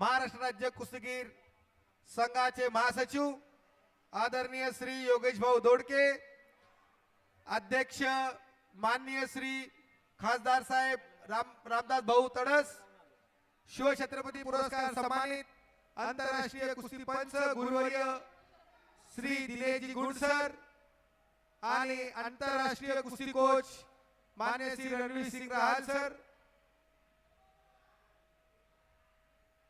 महाराष्ट्र राज्य कुस्तीगीर संघाचे महासचिव आदरणीय श्री योगेश भाऊ दोडके अध्यक्ष माननीय श्री खासदार साहेब राम रामदास भाऊ तडस शिवछत्रपती पुरस्कार सन्मानित आंतरराष्ट्रीय कुस्ती पंच गुरुवर्य श्री दिनेशजी गुडसर आणि आंतरराष्ट्रीय कुस्ती कोच मान्य श्री रणवीर सिंग राहाल सर.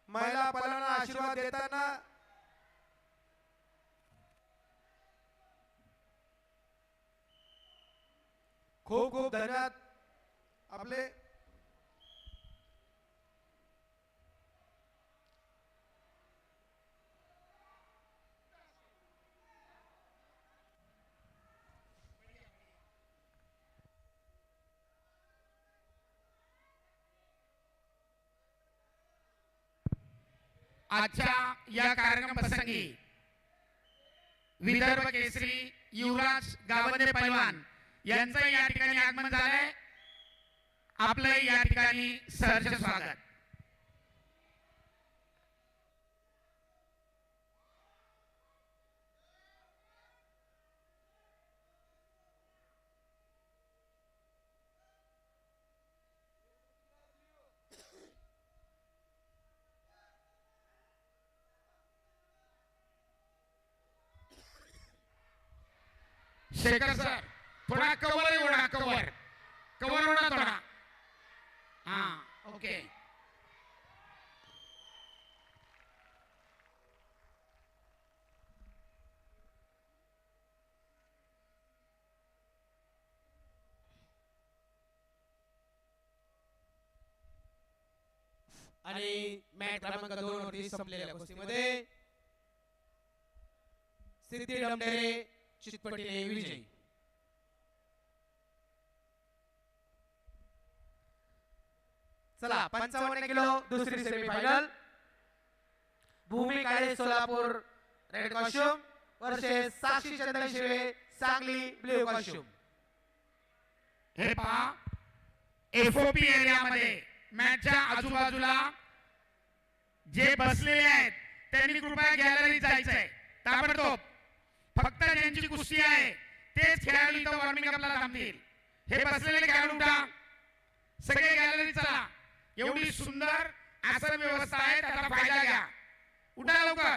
महिला पलांना आशीर्वाद देताना खूप खूप धन्यवाद. आपले आजच्या या कार्यक्रम प्रसंगी विदर्भ केसरी युवराज गावंदे पैलवान यांचं या ठिकाणी आगमन झालंय. आपलं या ठिकाणी सहर्ष स्वागत. शेखर सर थोडा कवर ओढा कवर कवर ओढा थोडा. हा ओके. आणि मॅच क्रमांक दोन वरती संपलेल्या कुस्तीमध्ये सिद्धी डमडेरे चितपटीने विजयी चला पंचावन्न किलो दुसरी semifinal Bhumi Kale Solapur red costume वर्षे साक्षी चंद्र शिवे सांगली ब्ल्यू कॉस्ट्युम हे पहा एफओपी एरियामध्ये मॅचच्या आजूबाजूला जे बसलेले आहेत त्यांनी कृपया गॅलरीत जायचंय. ताबडतोब. त्यांची कुस्ती आहे. तेच खेळाडू इथं वॉर्मिंग अपला थांबतील. हे बसलेले खेळाडू उठा. सगळे गॅलरी चला. एवढी सुंदर आसन व्यवस्था आहे त्याचा फायदा घ्या. उठा लवकर.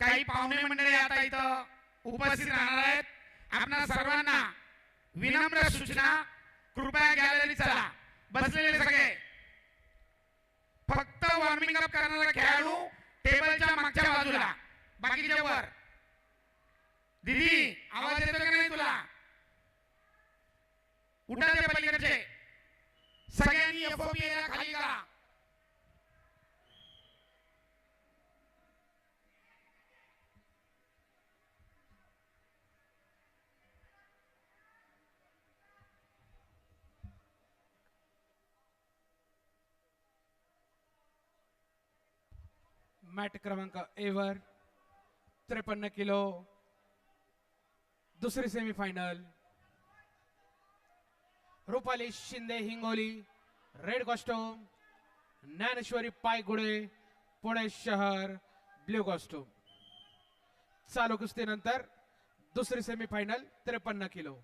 काही पाहुणे मंडळी आता इथं उपस्थित राहणार आहेत. आपणा सर्वांना विनम्र सूचना. कृपया गॅलरी चला. बसलेले सगळे. फक्त वॉर्मिंग अप करणारा खेळाडू टेबलच्या मागच्या बाजूला. बाकीच्या वर. दिदी आवाज येतो का नाही तुला? उठा ते पलीकडचे. सगळ्यांनी एफओपी खाली करा. मॅट क्रमांक एवर त्रेपन्न किलो दुसरी semifinal Rupali Shinde Hingoli red costume Dnyaneshwari Paygude Pune शहर ब्ल्यू कॉस्ट्यूम चालू कुस्तीनंतर दुसरी सेमीफायनल त्रेपन्न किलो.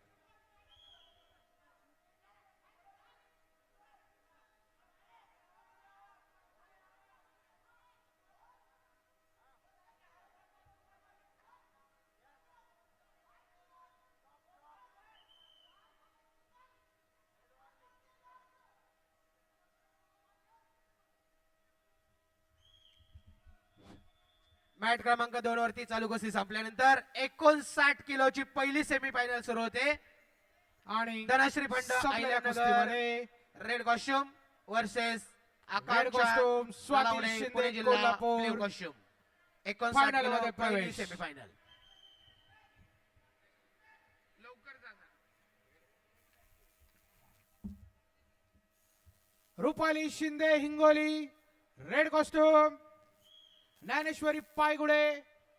मॅट क्रमांक दोन वरती चालू कुस्ती संपल्यानंतर एकोणसाठ किलोची पहिली सेमीफायनल सुरू होते. आणि Dhanashri Phand red costume versus costume एकोणसाठ किलो पहिली. Semifinal Rupali Shinde Hingoli red costume Dnyaneshwari Paygude.